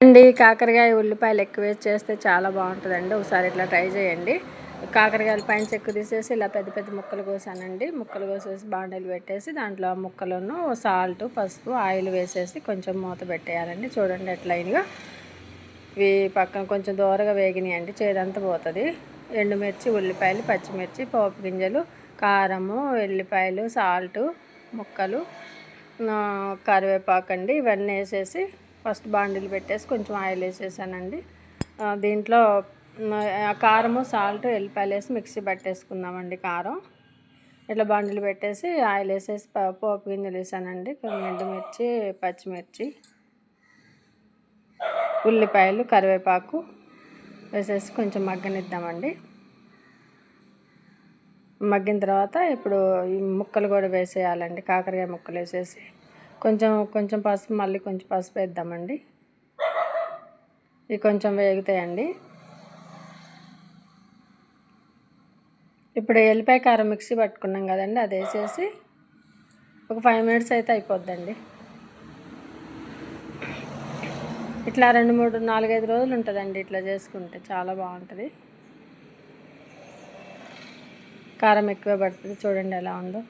అండి కాకరకాయ ఉల్లిపాయలు ఎక్కువ వేసి చేస్తే చాలా బాగుంటుందండి. ఒకసారి ఇట్లా ట్రై చేయండి. కాకరకాయలు పైన చెక్కు తీసేసి ఇలా పెద్ద పెద్ద ముక్కలు కోసానండి. ముక్కలు కోసేసి బాండీలు పెట్టేసి దాంట్లో ఆ ముక్కలను సాల్ట్ పసుపు ఆయిల్ వేసేసి కొంచెం మూత పెట్టేయాలండి. చూడండి ఎట్లయినగా ఇవి పక్కన కొంచెం దూరగా వేగినాయండి. చేదంతా పోతుంది. ఎండుమిర్చి ఉల్లిపాయలు పచ్చిమిర్చి పోపు గింజలు కారము ఎల్లిపాయలు సాల్ట్ ముక్కలు కరివేపాకు అండి ఇవన్నీ వేసేసి ఫస్ట్ బాండీలు పెట్టేసి కొంచెం ఆయిల్ వేసేసానండి. దీంట్లో కారము సాల్ట్ ఎల్లిపాయలు వేసి మిక్సీ పట్టేసుకుందామండి కారం. ఇట్లా బండిలు పెట్టేసి ఆయిల్ వేసేసి పోపు గింజలు వేసానండి. కొన్ని ఎండుమిర్చి పచ్చిమిర్చి ఉల్లిపాయలు కరివేపాకు వేసేసి కొంచెం మగ్గనిద్దామండి. మగ్గిన తర్వాత ఇప్పుడు ఈ ముక్కలు కూడా వేసేయాలండి కాకరకాయ ముక్కలు వేసేసి. కొంచెం కొంచెం పసుపు మళ్ళీ కొంచెం పసుపు వేద్దామండి. ఇవి కొంచెం వేగుతాయండి. ఇప్పుడు ఎల్లిపాయ కారం మిక్సీ పట్టుకున్నాం కదండి అది వేసేసి ఒక ఫైవ్ మినిట్స్ అయితే అయిపోద్దండి. ఇట్లా రెండు మూడు నాలుగైదు రోజులు ఉంటుందండి ఇట్లా చేసుకుంటే చాలా బాగుంటుంది. కారం ఎక్కువ పడుతుంది చూడండి ఎలా ఉందో.